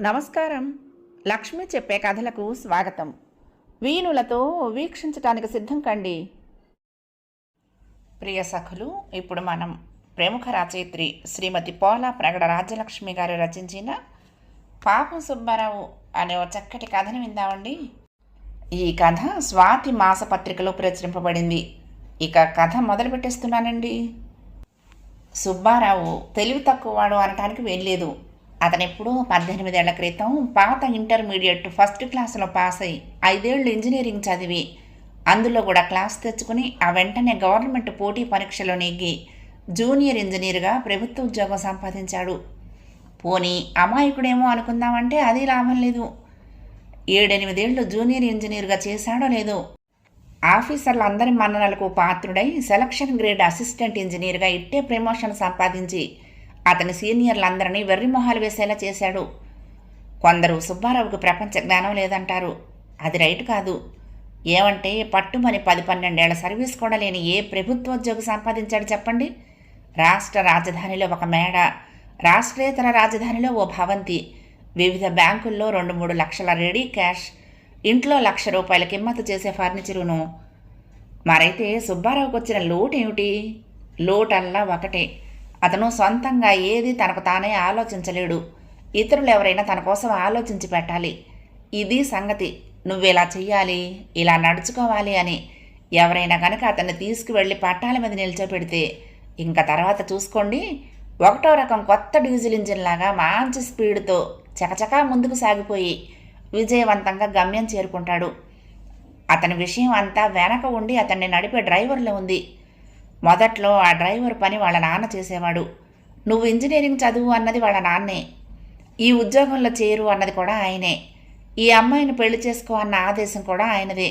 నమస్కారం. లక్ష్మి చెప్పే కథలకు స్వాగతం. వీణులతో వీక్షించటానికి సిద్ధం కండి. ప్రియ సఖులు ఇప్పుడు మనం ప్రముఖ రచయిత్రి శ్రీమతి పోలా ప్రగడ రాజ్యలక్ష్మి గారు రచించిన పాపం సుబ్బారావు అనే ఓ చక్కటి కథను విందామండి. ఈ కథ స్వాతి మాసపత్రికలో ప్రచురింపబడింది. ఇక కథ మొదలు పెట్టేస్తున్నానండి సుబ్బారావు తెలివి తక్కువవాడు అనటానికి వెళ్ళలేదు అతనెప్పుడో పద్దెనిమిదేళ్ళ క్రితం పాత ఇంటర్మీడియట్ ఫస్ట్ క్లాసులో పాస్ అయి ఐదేళ్ళు ఇంజనీరింగ్ చదివి అందులో కూడా క్లాస్ తెచ్చుకుని ఆ వెంటనే గవర్నమెంట్ పోటీ పరీక్షలో నెగ్గి జూనియర్ ఇంజనీర్గా ప్రభుత్వ ఉద్యోగం సంపాదించాడు. పోనీ అమాయకుడేమో అనుకుందామంటే అది లాభం లేదు. ఏడెనిమిదేళ్ళు జూనియర్ ఇంజనీర్గా చేశాడో లేదో ఆఫీసర్లందరి మన్ననలకు పాత్రుడై సెలక్షన్ గ్రేడ్ అసిస్టెంట్ ఇంజనీర్గా ఇట్టే ప్రమోషన్ సంపాదించి అతని సీనియర్లందరినీ వెర్రి మొహాలు వేసేలా చేశాడు. కొందరు సుబ్బారావుకు ప్రపంచ జ్ఞానం లేదంటారు. అది రైట్ కాదు. ఏమంటే పట్టుమని పది పన్నెండేళ్ళ సర్వీస్ కూడా లేని ఏ ప్రభుత్వోద్యోగి సంపాదించాడు చెప్పండి? రాష్ట్ర రాజధానిలో ఒక మేడ రాష్ట్రేతర రాజధానిలో ఓ భవంతి వివిధ బ్యాంకుల్లో రెండు మూడు లక్షల రెడీ క్యాష్ ఇంట్లో లక్ష రూపాయల కిమ్మత్తు చేసే ఫర్నిచరును. మరైతే సుబ్బారావుకు వచ్చిన లోటేమిటి? ఏమిటి లోటల్లా ఒకటే. అతను సొంతంగా ఏది తనకు తానే ఆలోచించలేడు. ఇతరులు ఎవరైనా తన కోసం ఆలోచించి పెట్టాలి. ఇది సంగతి. నువ్వు ఇలా చెయ్యాలి? ఇలా నడుచుకోవాలి అని. ఎవరైనా కనుక అతన్ని తీసుకువెళ్ళి పట్టాల మీద నిల్చోపెడితే ఇంకా తర్వాత చూసుకోండి. ఒకటో రకం కొత్త డీజిల్ ఇంజిన్ లాగా మంచి స్పీడ్తో చకచకా ముందుకు సాగిపోయి విజయవంతంగా గమ్యం చేరుకుంటాడు. అతని విషయం అంతా వెనక ఉండి అతన్ని నడిపే డ్రైవర్లో ఉంది. మొదట్లో ఆ డ్రైవర్ పని వాళ్ళ నాన్న చేసేవాడు. నువ్వు ఇంజనీరింగ్ చదువు అన్నది వాళ్ళ నాన్నే. ఈ ఉద్యోగంలో చేరు అన్నది కూడా ఆయనే. ఈ అమ్మాయిని పెళ్ళి చేసుకో అన్న ఆదేశం కూడా ఆయనదే.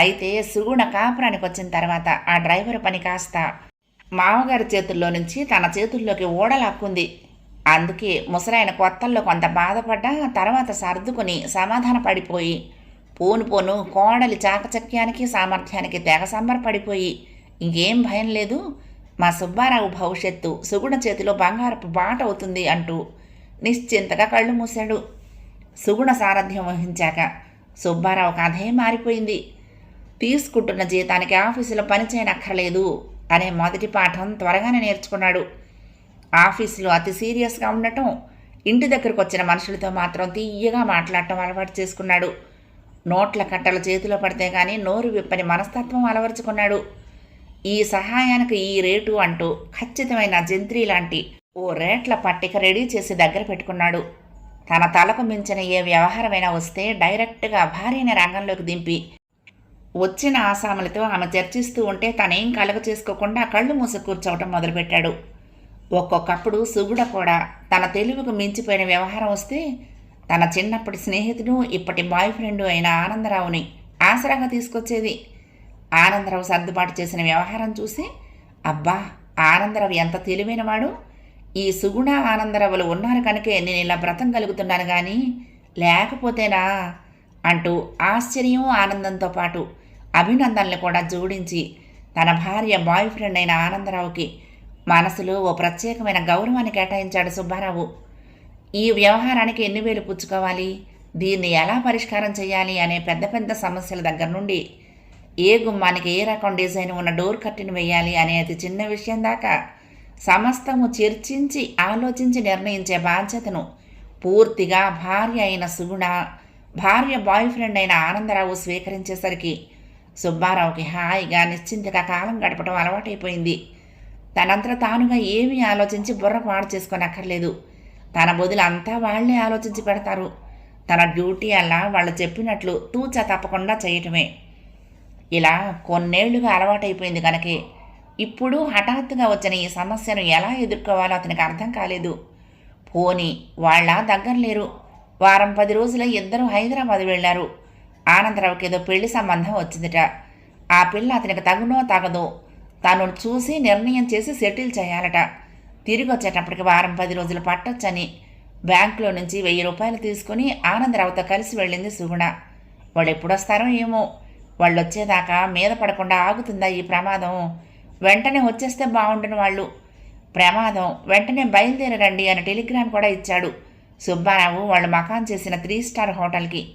అయితే సుగుణ కాపురానికి వచ్చిన తర్వాత ఆ డ్రైవర్ పని కాస్త మామగారి చేతుల్లో నుంచి తన చేతుల్లోకి ఓడలాక్కుంది. అందుకే ముసరాయన కొత్తల్లో కొంత బాధపడ్డా తర్వాత సర్దుకుని సమాధాన పడిపోయి పోను పోను కోడలి చాకచక్యానికి సామర్థ్యానికి తెగ సంబరపడిపోయి ఇంకేం భయం లేదు. మా సుబ్బారావు భవిష్యత్తు సుగుణ చేతిలో బంగారపు బాట అవుతుంది అంటూ నిశ్చింతగా కళ్ళు మూశాడు. సుగుణ సారథ్యం వహించాక సుబ్బారావు కథే మారిపోయింది. తీసుకుంటున్న జీతానికి ఆఫీసులో పనిచేయనక్కర్లేదు అనే మొదటి పాఠం త్వరగానే నేర్చుకున్నాడు. ఆఫీసులో అతి సీరియస్గా ఉండటం ఇంటి దగ్గరకు వచ్చిన మనుషులతో మాత్రం తీయగా మాట్లాడటం అలవాటు చేసుకున్నాడు. నోట్ల కట్టలు చేతిలో పడితే కానీ నోరు విప్పని మనస్తత్వం అలవరుచుకున్నాడు. ఈ సహాయానికి ఈ రేటు అంటూ ఖచ్చితమైన జంత్రి లాంటి ఓ రేట్ల పట్టిక రెడీ చేసి దగ్గర పెట్టుకున్నాడు. తన తలకు మించిన ఏ వ్యవహారమైనా వస్తే డైరెక్ట్గా భార్యని రంగంలోకి దింపి వచ్చిన ఆసాములతో ఆమె చర్చిస్తూ ఉంటే తనేం కలగ చేసుకోకుండా కళ్ళు మూసి కూర్చోవటం మొదలుపెట్టాడు. ఒక్కొక్కప్పుడు సుగుడ కూడా తన తెలివికి మించిపోయిన వ్యవహారం వస్తే తన చిన్నప్పటి స్నేహితుడు ఇప్పటి బాయ్ ఫ్రెండు అయిన ఆనందరావుని ఆసరాగా తీసుకొచ్చేది. ఆనందరావు సర్దుబాటు చేసిన వ్యవహారం చూసి అబ్బా ఆనందరావు ఎంత తెలివైనవాడు ఈ సుగుణ ఆనందరావులు ఉన్నారు కనుకే నేను ఇలా బ్రతం కలుగుతున్నాను కానీ లేకపోతేనా? అంటూ ఆశ్చర్యం ఆనందంతో పాటు అభినందనలు కూడా జోడించి తన భార్య బాయ్ ఫ్రెండ్ అయిన ఆనందరావుకి మనసులో ఓ ప్రత్యేకమైన గౌరవాన్ని కేటాయించాడు సుబ్బారావు. ఈ వ్యవహారానికి ఎన్ని వేలు పుచ్చుకోవాలి? దీన్ని ఎలా పరిష్కారం చేయాలి అనే పెద్ద పెద్ద సమస్యల దగ్గర నుండి ఏ గుమ్మానికి ఏ రకం డిజైన్ ఉన్న డోర్ కట్టిన వేయాలి అనే అతి చిన్న విషయం దాకా సమస్తము చర్చించి ఆలోచించి నిర్ణయించే బాధ్యతను పూర్తిగా భార్య అయిన సుగుణ భార్య బాయ్ ఫ్రెండ్ అయిన ఆనందరావు స్వీకరించేసరికి సుబ్బారావుకి హాయిగా నిశ్చింతగా కాలం గడపడం అలవాటైపోయింది. తనంతట తానుగా ఏమీ ఆలోచించి బుర్ర పాడు చేసుకోనక్కర్లేదు. తన బదులు అంతా వాళ్ళే ఆలోచించి పెడతారు. తన డ్యూటీ అలా వాళ్ళు చెప్పినట్లు తూచా తప్పకుండా చేయటమే. ఇలా కొన్నేళ్ళుగా అలవాటైపోయింది కనుకే ఇప్పుడు హఠాత్తుగా వచ్చిన ఈ సమస్యను ఎలా ఎదుర్కోవాలో అతనికి అర్థం కాలేదు. పోని వాళ్ళ దగ్గర లేరు. వారం పది రోజుల ఇద్దరు హైదరాబాద్ వెళ్ళారు. ఆనందరావుకి ఏదో పెళ్ళి సంబంధం వచ్చిందిట. ఆ పిల్ల అతనికి తగునో తగదో తాను చూసి నిర్ణయం చేసి సెటిల్ చేయాలట. తిరిగి వచ్చేటప్పటికి వారం పది రోజులు పట్టొచ్చని. బ్యాంకులో నుంచి వెయ్యి రూపాయలు తీసుకుని ఆనందరావుతో కలిసి వెళ్ళింది సుగుణ. వాళ్ళు ఎప్పుడొస్తారో ఏమో. వాళ్ళు వచ్చేదాకా మీద పడకుండా ఆగుతుందా ఈ ప్రమాదం? వెంటనే వచ్చేస్తే బాగుండును వాళ్ళు. ప్రమాదం వెంటనే బయలుదేరరండి అని టెలిగ్రామ్ కూడా ఇచ్చాడు. సుబ్బారావు వాళ్ళు మకాన్ చేసిన త్రీ స్టార్ హోటల్కి.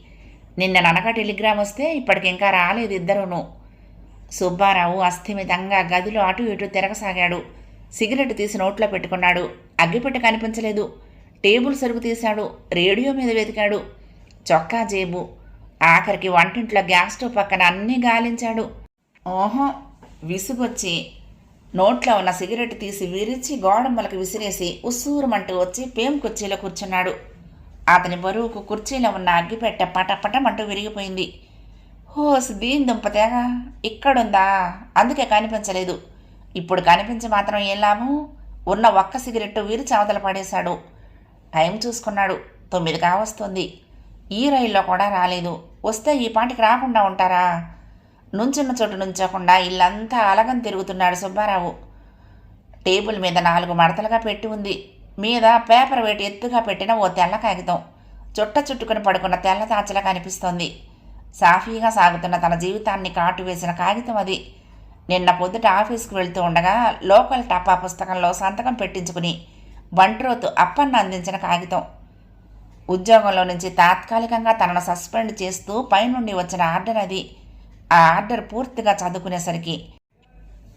నిన్న ననక టెలిగ్రామ్ వస్తే ఇప్పటికి ఇంకా రాలేదు ఇద్దరును. సుబ్బారావు అస్థిమితంగా గదిలో అటు ఇటు తిరగసాగాడు. సిగరెట్ తీసి నోట్లో పెట్టుకున్నాడు. అగ్గిపెట్ట కనిపించలేదు. టేబుల్ సరుకు తీశాడు. రేడియో మీద వెతికాడు. చొక్కా జేబు. ఆఖరికి వంటింట్లో గ్యాస్ స్టవ్ పక్కన అన్నీ గాలించాడు. ఓహో! విసుగొచ్చి నోట్లో ఉన్న సిగరెట్ తీసి విరిచి గోడమ్మలకు విసిరేసి ఉస్సూరమంటూ వచ్చి పేం కుర్చీలో కూర్చున్నాడు. అతని బరువుకు కుర్చీలో ఉన్న అగ్గిపెట్ట పటపటమంటూ విరిగిపోయింది. ఓ దీని దుంపతేగా ఇక్కడుందా? అందుకే కనిపించలేదు. ఇప్పుడు కనిపించి మాత్రం ఏం లాభం? ఉన్న ఒక్క సిగరెట్టు విరిచి అవతల పడేశాడు. టైం చూసుకున్నాడు. తొమ్మిది కావస్తుంది. ఈ రైల్లో కూడా రాలేదు. వస్తే ఈ పాటికి రాకుండా ఉంటారా? నుంచున్న చోటు నుంచకుండా ఇల్లంతా అలగం తిరుగుతున్నాడు సుబ్బారావు. టేబుల్ మీద నాలుగు మడతలుగా పెట్టి ఉంది. మీద పేపర్ వేటి ఎత్తుగా పెట్టిన ఓ తెల్ల కాగితం. చుట్ట చుట్టుకుని పడుకున్న తెల్ల తాచలా కనిపిస్తోంది. సాఫీగా సాగుతున్న తన జీవితాన్ని కాటు వేసిన కాగితం అది. నిన్న పొద్దుట ఆఫీస్కి వెళ్తూ ఉండగా లోకల్ టపా పుస్తకంలో సంతకం పెట్టించుకుని బంట్రోతు అప్పన్న అందించిన కాగితం. ఉద్యోగంలో నుంచి తాత్కాలికంగా తనను సస్పెండ్ చేస్తూ పైనుండి వచ్చిన ఆర్డర్ అది. ఆ ఆర్డర్ పూర్తిగా చదువుకునేసరికి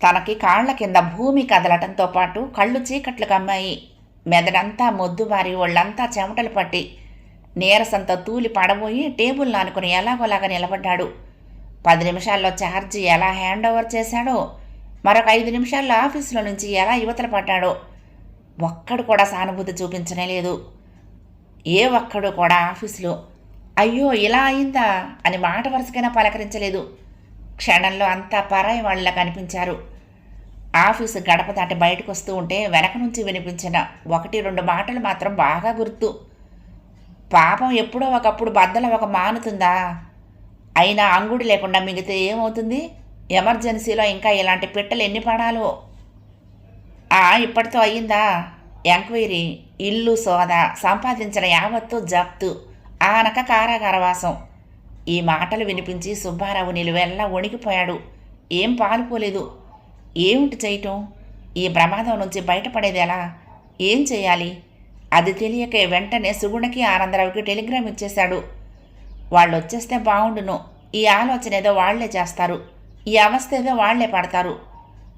తనకి కాళ్ళ కింద భూమి కదలటంతో పాటు కళ్ళు చీకట్లు కమ్మాయి. మెదడంతా మొద్దుబారి ఒళ్ళంతా చెమటలు పట్టి నీరసంతో తూలి పడబోయి టేబుల్ నానుకుని ఎలాగోలాగా నిలబడ్డాడు. పది నిమిషాల్లో చార్జ్ ఎలా హ్యాండ్ ఓవర్ చేశాడో మరొక ఐదు నిమిషాల్లో ఆఫీసులో నుంచి ఎలా యువతలు పడ్డాడో ఒక్కడు కూడా సానుభూతి చూపించనే లేదు. ఏ ఒక్కడు కూడా ఆఫీసులో అయ్యో ఇలా అయిందా అని మాట వరుసకైనా పలకరించలేదు. క్షణంలో అంతా పరాయి వాళ్ళ కనిపించారు. ఆఫీసు గడప దాటి బయటకు వస్తూ ఉంటే వెనక నుంచి వినిపించిన ఒకటి రెండు మాటలు మాత్రం బాగా గుర్తు. పాపం ఎప్పుడో ఒకప్పుడు బద్దల ఒక మానుతుందా? అయినా అంగుడి లేకుండా మిగితే ఏమవుతుంది? ఎమర్జెన్సీలో ఇంకా ఇలాంటి పిట్టలు ఎన్ని పడాలో? ఆ ఇప్పటితో అయ్యిందా? ఎంక్వైరీ ఇల్లు సోద సంపాదించిన యావత్తు జప్తు ఆనక కారాగారవాసం ఈ మాటలు వినిపించి సుబ్బారావు నిలువెల్లా వణికిపోయాడు. ఏం పాలుపోలేదు. ఏమిటి చేయటం? ఈ ప్రమాదం నుంచి బయటపడేది ఎలా? ఏం చేయాలి? అది తెలియకే వెంటనే సుగుణకి ఆనందరావుకి టెలిగ్రామ్ ఇచ్చేశాడు. వాళ్ళు వచ్చేస్తే బాగుండును ఈ ఆలోచన ఏదో వాళ్ళే చేస్తారు. ఈ అవస్థ ఏదో వాళ్ళే పడతారు.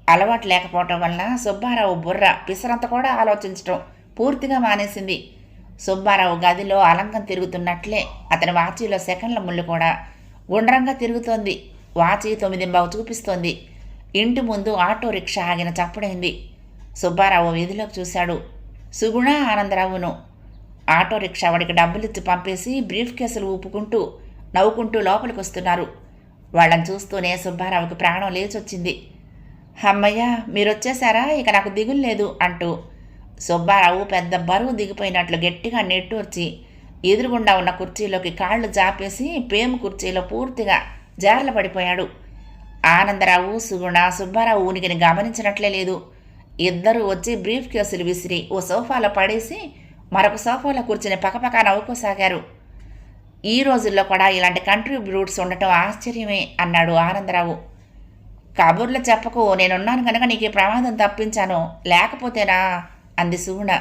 అలవాటు లేకపోవటం వలన సుబ్బారావు బుర్ర పిసరంత కూడా ఆలోచించటం పూర్తిగా మానేసింది. సుబ్బారావు గదిలో అలంకం తిరుగుతున్నట్లే అతని వాచీలో సెకండ్ల ముళ్ళు కూడా గుండ్రంగా తిరుగుతోంది. వాచి తొమ్మిదింబావు చూపిస్తోంది. ఇంటి ముందు ఆటో రిక్షా ఆగిన చప్పుడైంది. సుబ్బారావు వీధిలోకి చూశాడు. సుగుణ ఆనందరావును ఆటో రిక్షా వాడికి డబ్బులిచ్చి పంపేసి బ్రీఫ్ కేసులు ఊపుకుంటూ నవ్వుకుంటూ లోపలికి వస్తున్నారు వాళ్ళని చూస్తూనే సుబ్బారావుకి ప్రాణం లేచొచ్చింది. అమ్మయ్య మీరొచ్చేసారా? ఇక నాకు దిగులు లేదు అంటూ సుబ్బారావు పెద్ద బరువు దిగిపోయినట్లు గట్టిగా నెట్టూర్చి ఎదురుగుండా ఉన్న కుర్చీలోకి కాళ్ళు జాపేసి పేము కుర్చీలో పూర్తిగా జారల పడిపోయాడు ఆనందరావు సుగుణ సుబ్బారావు ఉనికిని గమనించినట్లే లేదు. ఇద్దరూ వచ్చి బ్రీఫ్ కేసులు విసిరి ఓ సోఫాలో పడేసి మరొక సోఫాలో కూర్చుని పక్కపక్క నవ్వుకోసాగారు. ఈ రోజుల్లో కూడా ఇలాంటి కంట్రీ బ్రూట్స్ ఉండటం ఆశ్చర్యమే అన్నాడు ఆనందరావు. కబుర్లు చెప్పకు నేనున్నాను కనుక నీకు ఈ ప్రమాదం తప్పించాను లేకపోతేనా? అంది సుగుణ.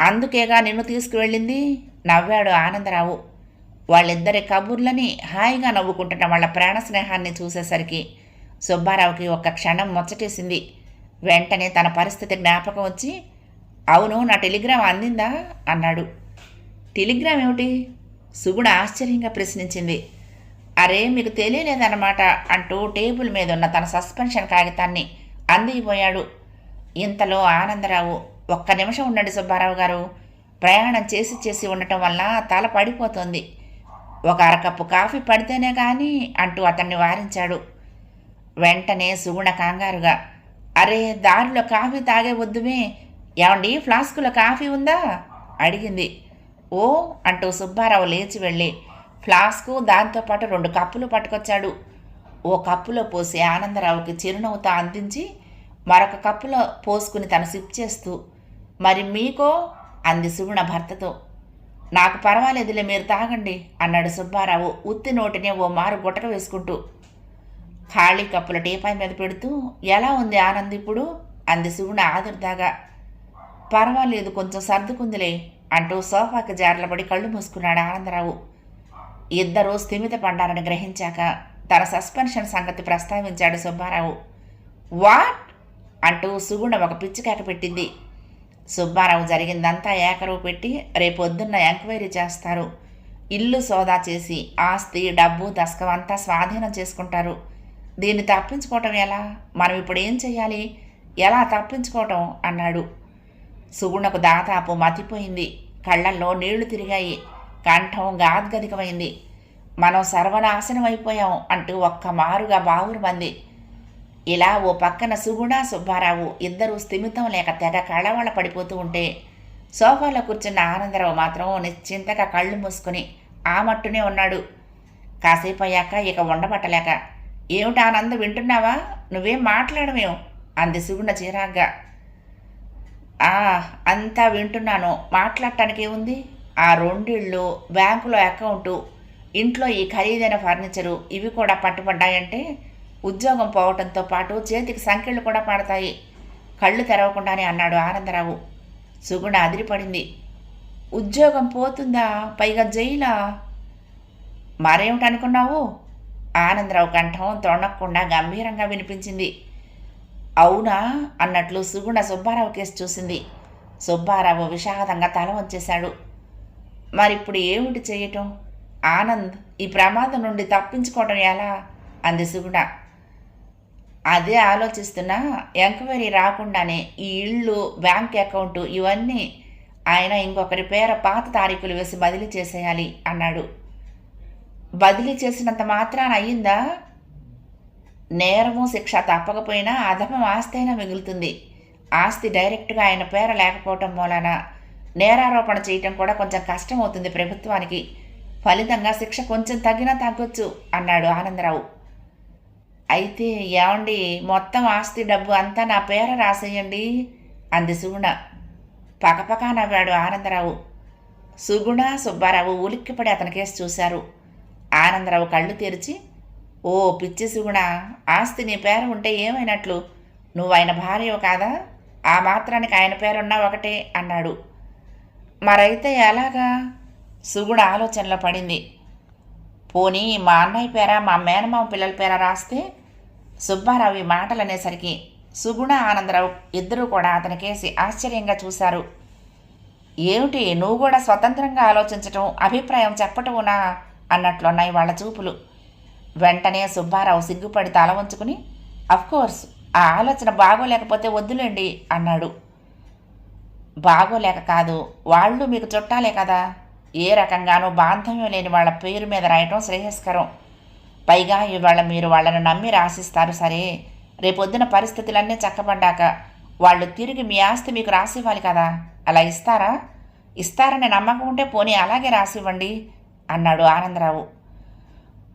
అందుకేగా నిన్ను తీసుకువెళ్ళింది? నవ్వాడు ఆనందరావు. వాళ్ళిద్దరి కబుర్లని హాయిగా నవ్వుకుంటున్న వాళ్ళ ప్రాణ స్నేహాన్ని చూసేసరికి సుబ్బారావుకి ఒక్క క్షణం ముచ్చటేసింది. వెంటనే తన పరిస్థితి జ్ఞాపకం వచ్చి అవును నా టెలిగ్రామ్ అందిందా? అన్నాడు. టెలిగ్రామ్ ఏమిటి? సుగుణ ఆశ్చర్యంగా ప్రశ్నించింది. అరే మీకు తెలియలేదన్నమాట అంటూ టేబుల్ మీద ఉన్న తన సస్పెన్షన్ కాగితాన్ని అందిపోయాడు. ఇంతలో ఆనందరావు ఒక్క నిమిషం ఉండండి సుబ్బారావు గారు. ప్రయాణం చేసి చేసి ఉండటం వల్ల తల పడిపోతుంది. ఒక అరకప్పు కాఫీ పడితేనే కానీ అంటూ అతన్ని వారించాడు. వెంటనే సుగుణ కంగారుగా అరే దారిలో కాఫీ తాగే వద్దుమే. ఏమండి ఫ్లాస్కులో కాఫీ ఉందా? అడిగింది. ఓ అంటూ సుబ్బారావు లేచి వెళ్ళి ఫ్లాస్కు దాంతోపాటు రెండు కప్పులు పట్టుకొచ్చాడు. ఓ కప్పులో పోసి ఆనందరావుకి చిరునవ్వుతో అందించి మరొక కప్పులో పోసుకుని తను సిప్ చేస్తూ మరి మీకో? అంది సుగుణ భర్తతో. నాకు పర్వాలేదులే మీరు తాగండి అన్నాడు సుబ్బారావు ఉత్తి నోటినే ఓ మారు గుటక వేసుకుంటూ. ఖాళీ కప్పుల టీపాయ్ మీద పెడుతూ ఎలా ఉంది ఆనంద్ ఇప్పుడు? అంది సుగుణ ఆదుర్దాగా. పర్వాలేదు కొంచెం సర్దుకుందిలే అంటూ సోఫాకి జారలబడి కళ్ళు మూసుకున్నాడు ఆనందరావు. ఇద్దరూ స్థిమిత పడ్డారని గ్రహించాక తన సస్పెన్షన్ సంగతి ప్రస్తావించాడు సుబ్బారావు. వాట్? అంటూ సుగుణ ఒక పిచ్చికేక పెట్టింది. సుబ్బారావు జరిగిందంతా ఏకరువు పెట్టి రేపొద్దున్న ఎంక్వైరీ చేస్తారు. ఇల్లు సోదా చేసి ఆస్తి డబ్బు దశకం అంతా స్వాధీనం చేసుకుంటారు. దీన్ని తప్పించుకోవటం ఎలా? మనం ఇప్పుడు ఏం చేయాలి? ఎలా తప్పించుకోవటం? అన్నాడు. సుగుణకు దాదాపు మతిపోయింది. కళ్ళల్లో నీళ్ళు తిరిగాయి. కంఠం గాద్గదికమైంది. మనం సర్వనాశనం అయిపోయాం అంటూ ఒక్క మారుగా బావురుమంది ఇలా ఓ పక్కన సుగుణ సుబ్బారావు ఇద్దరూ స్థిమితం లేక తెగ కళవళ పడిపోతూ ఉంటే సోఫాలో కూర్చున్న ఆనందరావు మాత్రం నిశ్చింతగా కళ్ళు మూసుకుని ఆ మట్టునే ఉన్నాడు. కాసేపు అయ్యాక ఇక ఉండబట్టలేక ఏమిటి ఆనందం వింటున్నావా? నువ్వేం మాట్లాడమేం అంది సుగుణ చిరాగ్గా. ఆ అంతా వింటున్నాను. మాట్లాడటానికి ఏముంది ఆ రెండిళ్ళు బ్యాంకులో అకౌంటు ఇంట్లో ఈ ఖరీదైన ఫర్నిచరు ఇవి కూడా పట్టుబడ్డాయంటే ఉద్యోగం పోవటంతో పాటు చేతికి సంఖ్యలు కూడా పడతాయి. కళ్ళు తెరవకుండానే అన్నాడు ఆనందరావు. సుగుణ అదిరిపడింది. ఉద్యోగం పోతుందా? పైగా జైలా? మరేమిటనుకున్నావు? ఆనందరావు కంఠం తొణక్కుండా గంభీరంగా వినిపించింది. అవునా? అన్నట్లు సుగుణ సుబ్బారావు కేసు చూసింది. సుబ్బారావు విషాదంగా తల వంచేశాడు. మరిప్పుడు ఏమిటి చేయటం? ఆనంద్ ఈ ప్రమాదం నుండి తప్పించుకోవటం ఎలా? అంది సుగుణ. అదే ఆలోచిస్తున్నా ఎంక్వైరీ రాకుండానే ఈ ఇళ్ళు బ్యాంక్ అకౌంటు ఇవన్నీ ఆయన ఇంకొకరి పేర పాత తారీఖులు వేసి బదిలీ చేసేయాలి అన్నాడు. బదిలీ చేసినంత మాత్రాన అయ్యిందా? నేరము శిక్ష తప్పకపోయినా అధమం ఆస్తి అయినా మిగులుతుంది. ఆస్తి డైరెక్ట్గా ఆయన పేర లేకపోవటం మూలాన నేరారోపణ చేయటం కూడా కొంచెం కష్టం అవుతుంది ప్రభుత్వానికి. ఫలితంగా శిక్ష కొంచెం తగ్గినా తగ్గొచ్చు అన్నాడు ఆనందరావు. అయితే ఏమండి మొత్తం ఆస్తి డబ్బు అంతా నా పేర రాసేయండి అంది సుగుణ. పకపకా నవ్వాడు ఆనందరావు. సుగుణ సుబ్బారావు ఉలిక్కిపడి అతని కేసు చూశారు. ఆనందరావు కళ్ళు తెరిచి ఓ పిచ్చి సుగుణ ఆస్తి నీ పేరు ఉంటే ఏమైనట్లు? నువ్వు ఆయన భార్యవు కాదా? ఆ మాత్రానికి ఆయన పేరున్నా ఒకటే అన్నాడు. మరైతే ఎలాగా? సుగుణ ఆలోచనలో పడింది. పోనీ మా అన్నయ్య పేర మా మేనమామ పిల్లల పేర రాస్తే? సుబ్బారావు ఈ మాటలు అనేసరికి సుగుణ ఆనందరావు ఇద్దరూ కూడా అతనికేసి ఆశ్చర్యంగా చూశారు. ఏమిటి? నువ్వు కూడా స్వతంత్రంగా ఆలోచించటం అభిప్రాయం చెప్పటమునా? అన్నట్లున్నాయి వాళ్ళ చూపులు. వెంటనే సుబ్బారావు సిగ్గుపడి తల వంచుకుని అఫ్కోర్స్ ఆ ఆలోచన బాగోలేకపోతే వద్దులేండి అన్నాడు. బాగోలేక కాదు వాళ్ళు మీకు చుట్టాలే కదా. ఏ రకంగానూ బాంధవ్యం లేని వాళ్ళ పేరు మీద రాయటం శ్రేయస్కరం. పైగా ఇవాళ మీరు వాళ్ళను నమ్మి రాసిస్తారు సరే. రేపొద్దున పరిస్థితులన్నీ చక్కబడ్డాక వాళ్ళు తిరిగి మీ ఆస్తి మీకు రాసివ్వాలి కదా. అలా ఇస్తారా? ఇస్తారని నమ్మకం ఉంటే పోనీ అలాగే రాసివ్వండి. అన్నాడు ఆనందరావు.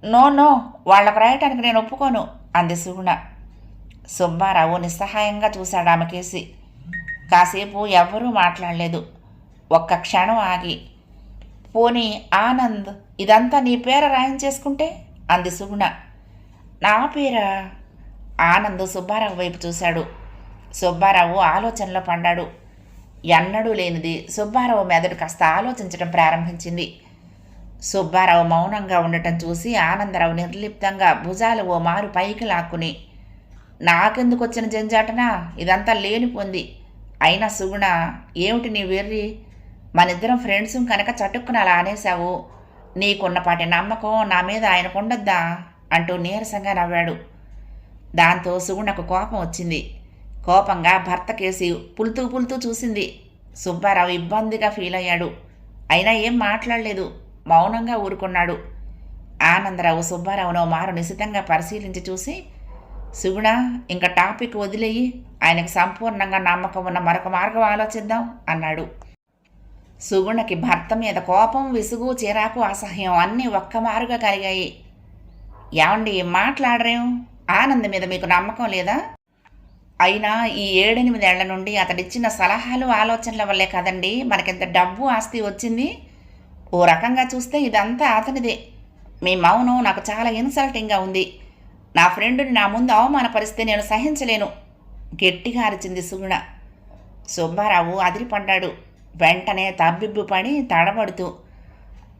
నో నో వాళ్ళకు రాయటానికి నేను ఒప్పుకోను అంది సుగుణ. సుబ్బారావు నిస్సహాయంగా చూశాడు ఆమె కేసి. కాసేపు ఎవ్వరూ మాట్లాడలేదు. ఒక్క క్షణం ఆగి. పోనీ ఆనంద్ ఇదంతా నీ పేర రాయించేసుకుంటే? అంది సుగుణ. నా పేరా? ఆనంద్ సుబ్బారావు వైపు చూశాడు. సుబ్బారావు ఆలోచనలో పడ్డాడు. ఎన్నడూ లేనిది సుబ్బారావు మెదడు కాస్త ఆలోచించడం ప్రారంభించింది. సుబ్బారావు మౌనంగా ఉండటం చూసి ఆనందరావు నిర్లిప్తంగా భుజాలు ఓ మారు పైకి లాక్కుని నాకెందుకు వచ్చిన జంజాటనా? ఇదంతా లేనిపోంది అయినా సుగుణ ఏమిటి నీ వెర్రి? మనిద్దరం ఫ్రెండ్స్ కనుక చటుక్కున అలా అనేశావు. నీకున్నపాటి నమ్మకం నా మీద ఆయనకుండద్దా అంటూ నీరసంగా నవ్వాడు. దాంతో సుగుణకు కోపం వచ్చింది. కోపంగా భర్త కేసి పులుతూ పులుతూ చూసింది. సుబ్బారావు ఇబ్బందిగా ఫీల్ అయ్యాడు అయినా ఏం మాట్లాడలేదు. మౌనంగా ఊరుకున్నాడు. ఆనందరావు సుబ్బారావును మారు నిశితంగా పరిశీలించి చూసి సుగుణ ఇంకా టాపిక్ వదిలేయి. ఆయనకు సంపూర్ణంగా నమ్మకం ఉన్న మరొక మార్గం ఆలోచిద్దాం అన్నాడు. సుగుణకి భర్త మీద కోపం విసుగు చిరాకు అసహ్యం అన్నీ ఒక్క మారుగా కలిగాయి. ఏమండి మాట్లాడరేం? ఆనంద్ మీద మీకు నమ్మకం లేదా? అయినా ఈ ఏడెనిమిదేళ్ళ నుండి అతడిచ్చిన సలహాలు ఆలోచనల వల్లే కదండి మనకింత డబ్బు ఆస్తి వచ్చింది. ఓ రకంగా చూస్తే ఇదంతా అతనిదే. మీ మౌనం నాకు చాలా ఇన్సల్టింగ్గా ఉంది. నా ఫ్రెండుని నా ముందు అవమానపరిస్తే నేను సహించలేను. గట్టిగా అరిచింది సుగుణ. సుబ్బారావు అదిరిపడ్డాడు. వెంటనే తబ్బిబ్బు పడి తడబడుతూ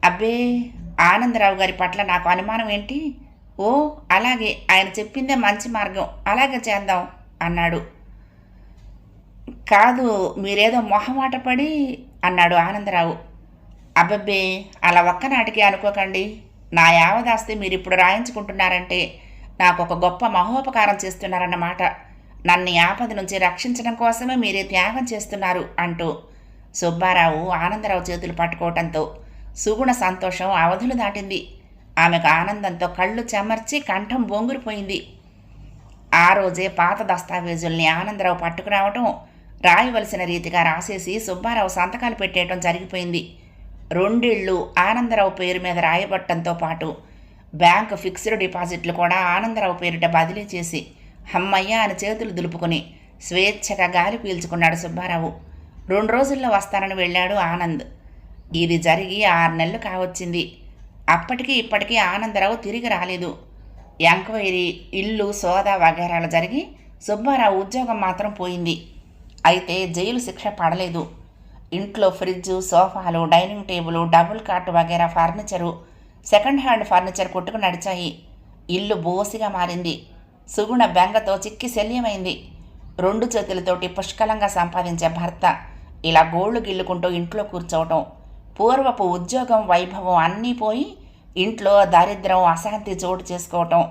అబ్బే ఆనందరావు గారి పట్ల నాకు అనుమానం ఏంటి? ఓ అలాగే. ఆయన చెప్పిందే మంచి మార్గం. అలాగే చేద్దాం అన్నాడు. కాదు మీరేదో మొహమాట పడి అన్నాడు ఆనందరావు. అబ్బబ్బే అలా ఒక్కనాటికి అనుకోకండి. నా యావదాస్తి మీరు ఇప్పుడు రాయించుకుంటున్నారంటే నాకు ఒక గొప్ప మహోపకారం చేస్తున్నారన్నమాట. నన్ను ఆపద నుంచి రక్షించడం కోసమే మీరే త్యాగం చేస్తున్నారు అంటూ సుబ్బారావు ఆనందరావు చేతులు పట్టుకోవటంతో సుగుణ సంతోషం అవధులు దాటింది. ఆమెకు ఆనందంతో కళ్ళు చెమర్చి కంఠం బొంగురిపోయింది. ఆ రోజే పాత దస్తావేజుల్ని ఆనందరావు పట్టుకురావటం రాయవలసిన రీతిగా రాసేసి సుబ్బారావు సంతకాలు పెట్టేయటం జరిగిపోయింది. రెండిళ్ళు ఆనందరావు పేరు మీద రాయబట్టంతో పాటు బ్యాంకు ఫిక్స్డ్ డిపాజిట్లు కూడా ఆనందరావు పేరిట బదిలీ చేసి హమ్మయ్య అని చేతులు దులుపుకుని స్వేచ్ఛగా గాలి పీల్చుకున్నాడు సుబ్బారావు. రెండు రోజుల్లో వస్తానని వెళ్ళాడు ఆనంద్. ఇది జరిగి ఆరు నెలలు కావచ్చింది. అప్పటికి ఇప్పటికీ ఆనందరావు తిరిగి రాలేదు. ఎంక్వైరీ ఇల్లు సోదా వగేరాలు జరిగి సుబ్బారావు ఉద్యోగం మాత్రం పోయింది. అయితే జైలు శిక్ష పడలేదు. ఇంట్లో ఫ్రిడ్జ్ సోఫాలు డైనింగ్ టేబుల్ డబుల్ కాట్ వగేరా ఫర్నిచరు సెకండ్ హ్యాండ్ ఫర్నిచర్ కొట్టుకు నడిచాయి. ఇల్లు బోసిగా మారింది. సుగుణ బెంగతో చిక్కి శల్యమైంది. రెండు చేతులతోటి పుష్కలంగా సంపాదించే భర్త. ఇలా గోళ్ళు గిల్లుకుంటూ ఇంట్లో కూర్చోవటం. పూర్వపు ఉద్యోగం వైభవం అన్నీ పోయి ఇంట్లో దారిద్రం అశాంతి చోటు చేసుకోవటం.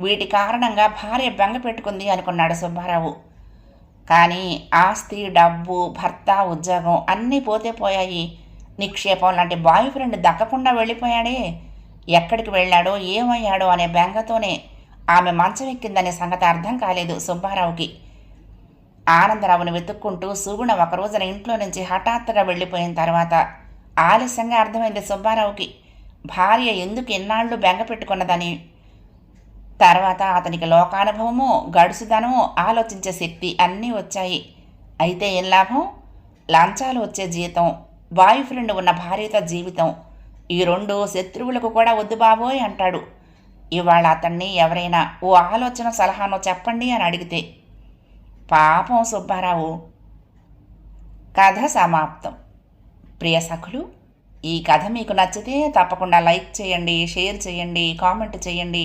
వీటి కారణంగా భార్య బెంగ పెట్టుకుంది అనుకున్నాడు సుబ్బారావు. కానీ ఆస్తి డబ్బు భర్త ఉద్యోగం అన్నీ పోతే పోయాయి. నిక్షేపం లాంటి బాయ్ ఫ్రెండ్ దక్కకుండా వెళ్ళిపోయాడే. ఎక్కడికి వెళ్ళాడో ఏమయ్యాడో అనే బెంగతోనే ఆమె మంచం ఎక్కిందనే సంగతి అర్థం కాలేదు సుబ్బారావుకి. ఆనందరావుని వెతుక్కుంటూ సుగుణ ఒక రోజున ఇంట్లో నుంచి హఠాత్తుగా వెళ్ళిపోయిన తర్వాత ఆలస్యంగా అర్థమైంది సుబ్బారావుకి. భార్య ఎందుకు ఎన్నాళ్ళు బెంగ పెట్టుకున్నదని? తర్వాత అతనికి లోకానుభవము గడుసుదనము ఆలోచించే శక్తి అన్నీ వచ్చాయి. అయితే ఏం లాభం? లంచాలు వచ్చే జీతం బాయ్ ఫ్రెండ్ ఉన్న భార్యతో జీవితం. ఈ రెండు శత్రువులకు కూడా వద్దు బాబోయ్ అంటాడు. ఇవాళ అతన్ని ఎవరైనా ఓ ఆలోచన సలహానో చెప్పండి అని అడిగితే పాపం సుబ్బారావు కథ సమాప్తం. ప్రియ సఖులు ఈ కథ మీకు నచ్చితే తప్పకుండా లైక్ చేయండి షేర్ చేయండి కామెంట్ చేయండి.